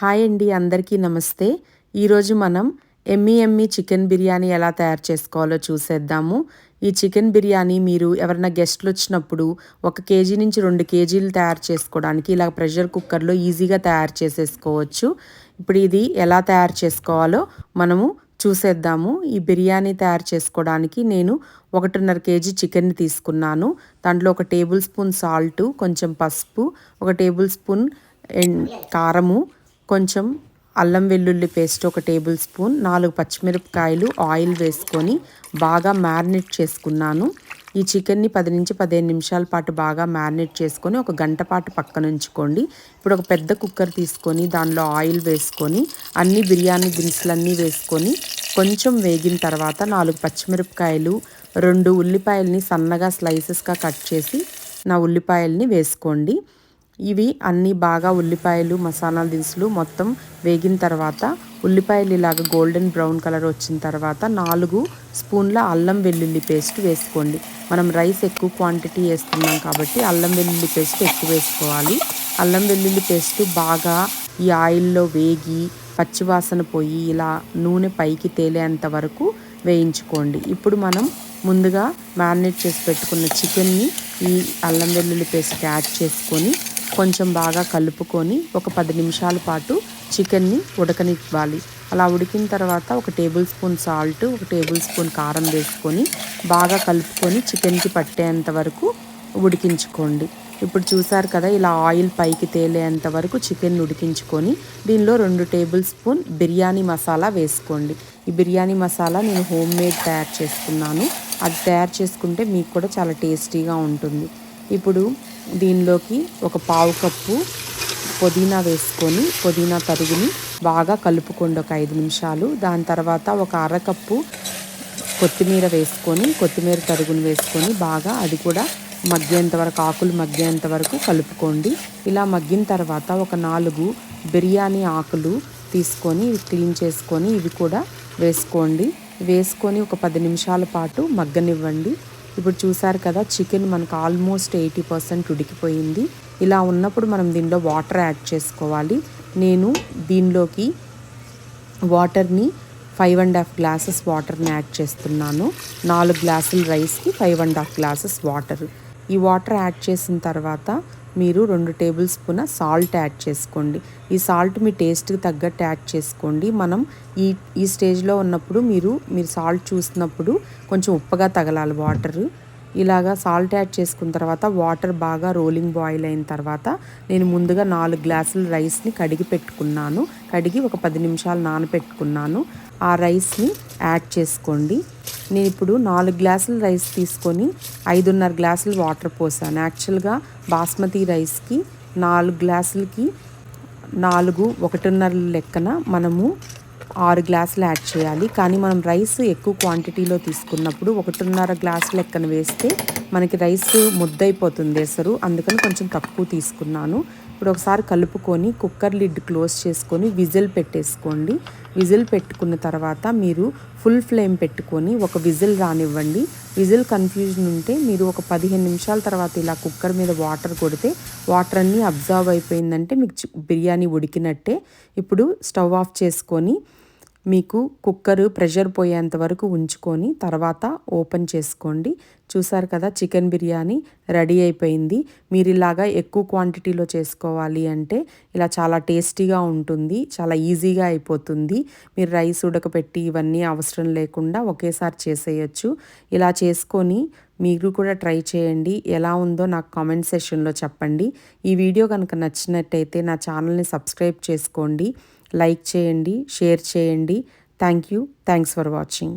Hi అండి అందరికీ నమస్తే. ఈరోజు మనం ఎమ్మి ఎమ్మి చికెన్ బిర్యానీ ఎలా తయారు చేసుకోవాలో చూసేద్దాము. ఈ చికెన్ బిర్యానీ మీరు ఎవరైనా గెస్ట్లు వచ్చినప్పుడు ఒక కేజీ నుంచి రెండు కేజీలు తయారు చేసుకోవడానికి ఇలా ప్రెషర్ కుక్కర్లో ఈజీగా తయారు చేసేసుకోవచ్చు. ఇప్పుడు ఇది ఎలా తయారు చేసుకోవాలో మనము చూసేద్దాము. ఈ బిర్యానీ తయారు చేసుకోవడానికి నేను ఒకటిన్నర కేజీ చికెన్ని తీసుకున్నాను. దాంట్లో ఒక టేబుల్ స్పూన్ సాల్ట్ కొంచెం పసుపు ఒక టేబుల్ స్పూన్ కారము కొంచెం అల్లం వెల్లుల్లి పేస్ట్ ఒక టేబుల్ స్పూన్ నాలుగు పచ్చిమిరపకాయలు ఆయిల్ వేసుకొని బాగా మ్యారినేట్ చేసుకున్నాను. ఈ చికెన్ని పది నుంచి పదిహేను నిమిషాల పాటు బాగా మ్యారినేట్ చేసుకొని ఒక గంట పాటు పక్కన ఉంచుకోండి. ఇప్పుడు ఒక పెద్ద కుక్కర్ తీసుకొని దానిలో ఆయిల్ వేసుకొని అన్ని బిర్యానీ దినుసులన్నీ వేసుకొని కొంచెం వేగిన తర్వాత నాలుగు పచ్చిమిరపకాయలు రెండు ఉల్లిపాయలని సన్నగా స్లైసెస్గా కట్ చేసి నా ఉల్లిపాయల్ని వేసుకోండి. ఇవి అన్నీ బాగా ఉల్లిపాయలు మసాలా దినుసులు మొత్తం వేగిన తర్వాత ఉల్లిపాయలు ఇలాగ గోల్డెన్ బ్రౌన్ కలర్ వచ్చిన తర్వాత నాలుగు స్పూన్ల అల్లం వెల్లుల్లి పేస్ట్ వేసుకోండి. మనం రైస్ ఎక్కువ క్వాంటిటీ వేస్తున్నాం కాబట్టి అల్లం వెల్లుల్లి పేస్ట్ ఎక్కువ వేసుకోవాలి. అల్లం వెల్లుల్లి పేస్ట్ బాగా ఈ ఆయిల్లో వేగి పచ్చివాసన పోయి ఇలా నూనె పైకి తేలేంత వరకు వేయించుకోండి. ఇప్పుడు మనం ముందుగా మ్యారినేట్ చేసి పెట్టుకున్న చికెన్ని ఈ అల్లం వెల్లుల్లి పేస్ట్కి యాడ్ చేసుకొని కొంచెం బాగా కలుపుకొని ఒక పది నిమిషాల పాటు చికెన్ని ఉడకనివ్వాలి. అలా ఉడికిన తర్వాత ఒక టేబుల్ స్పూన్ సాల్ట్ ఒక టేబుల్ స్పూన్ కారం వేసుకొని బాగా కలుపుకొని చికెన్కి పట్టేంత వరకు ఉడికించుకోండి. ఇప్పుడు చూసారు కదా ఇలా ఆయిల్ పైకి తేలేంత వరకు చికెన్ ఉడికించుకొని దీనిలో రెండు టేబుల్ స్పూన్ బిర్యానీ మసాలా వేసుకోండి. ఈ బిర్యానీ మసాలా నేను హోమ్ మేడ్ తయారు చేసుకున్నాను. అది తయారు చేసుకుంటే మీకు కూడా చాలా టేస్టీగా ఉంటుంది. ఇప్పుడు దీనిలోకి ఒక పావు కప్పు పుదీనా వేసుకొని పుదీనా తరుగుని బాగా కలుపుకోండి ఒక ఐదు నిమిషాలు. దాని తర్వాత ఒక అరకప్పు కొత్తిమీర వేసుకొని కొత్తిమీర తరుగుని వేసుకొని బాగా అది కూడా మగ్గేంత వరకు ఆకులు మగ్గేంత వరకు కలుపుకోండి. ఇలా మగ్గిన తర్వాత ఒక నాలుగు బిర్యానీ ఆకులు తీసుకొని క్లీన్ చేసుకొని ఇవి కూడా వేసుకోండి. వేసుకొని ఒక పది నిమిషాల పాటు మగ్గనివ్వండి. ఇప్పుడు చూసారు కదా చికెన్ మనకు ఆల్మోస్ట్ ఎయిటీ పర్సెంట్ ఉడికిపోయింది. ఇలా ఉన్నప్పుడు మనం దీనిలో వాటర్ యాడ్ చేసుకోవాలి. నేను దీనిలోకి వాటర్ని ఫైవ్ అండ్ హాఫ్ గ్లాసెస్ వాటర్ని యాడ్ చేస్తున్నాను. నాలుగు గ్లాసులు రైస్కి five and half glasses water. ఈ వాటర్ యాడ్ చేసిన తర్వాత మీరు రెండు టేబుల్ స్పూన్ సాల్ట్ యాడ్ చేసుకోండి. ఈ సాల్ట్ మీ టేస్ట్కి తగ్గట్టు యాడ్ చేసుకోండి. మనం ఈ ఈ స్టేజ్లో ఉన్నప్పుడు మీరు మీరు సాల్ట్ చూసినప్పుడు కొంచెం ఉప్పగా తగలాలి వాటర్. ఇలాగా సాల్ట్ యాడ్ చేసుకున్న తర్వాత వాటర్ బాగా రోలింగ్ బాయిల్ అయిన తర్వాత నేను ముందుగా నాలుగు గ్లాసుల రైస్ని కడిగి పెట్టుకున్నాను. కడిగి ఒక పది నిమిషాలు నానబెట్టుకున్నాను. ఆ రైస్ని యాడ్ చేసుకోండి. నేను ఇప్పుడు నాలుగు గ్లాసుల రైస్ తీసుకొని ఐదున్నర గ్లాసులు వాటర్ పోసాను. యాక్చువల్గా బాస్మతి రైస్కి నాలుగు గ్లాసులకి నాలుగు ఒకటిన్నర లెక్కన మనము ఆరు గ్లాసులు యాడ్ చేయాలి. కానీ మనం రైస్ ఎక్కువ క్వాంటిటీలో తీసుకున్నప్పుడు ఒకటిన్నర గ్లాసు లెక్కన వేస్తే మనకి రైస్ ముద్దైపోతుంది ఎసరు. అందుకని కొంచెం తక్కువ తీసుకున్నాను. ఇప్పుడు ఒకసారి కలుపుకొని కుక్కర్ లిడ్ క్లోజ్ చేసుకొని విజిల్ పెట్టేసుకోండి. విజిల్ పెట్టుకున్న తర్వాత మీరు ఫుల్ ఫ్లేమ్ పెట్టుకొని ఒక విజిల్ రానివ్వండి. విజిల్ కన్ఫ్యూజన్ ఉంటే మీరు ఒక పదిహేను నిమిషాల తర్వాత ఇలా కుక్కర్ మీద వాటర్ కొడితే వాటర్ అన్నీ అబ్జర్వ్ అయిపోయిందంటే మీకు బిర్యానీ ఉడికినట్టే. ఇప్పుడు స్టవ్ ఆఫ్ చేసుకొని మీకు కుక్కర్ ప్రెషర్ పోయేంత వరకు ఉంచుకొని తర్వాత ఓపెన్ చేసుకోండి. చూసారు కదా చికెన్ బిర్యానీ రెడీ అయిపోయింది. మీరు ఇలాగా ఎక్కువ క్వాంటిటీలో చేసుకోవాలి అంటే ఇలా చాలా టేస్టీగా ఉంటుంది చాలా ఈజీగా అయిపోతుంది. మీరు రైస్ ఉడకపెట్టి ఇవన్నీ అవసరం లేకుండా ఒకేసారి చేసేయచ్చు. ఇలా చేసుకొని మీరు కూడా ట్రై చేయండి. ఎలా ఉందో నాకు కామెంట్ సెషన్లో చెప్పండి. ఈ వీడియో కనుక నచ్చినట్టయితే నా ఛానల్ని సబ్స్క్రైబ్ చేసుకోండి. లైక్ చేయండి షేర్ చేయండి. Thank you thanks for watching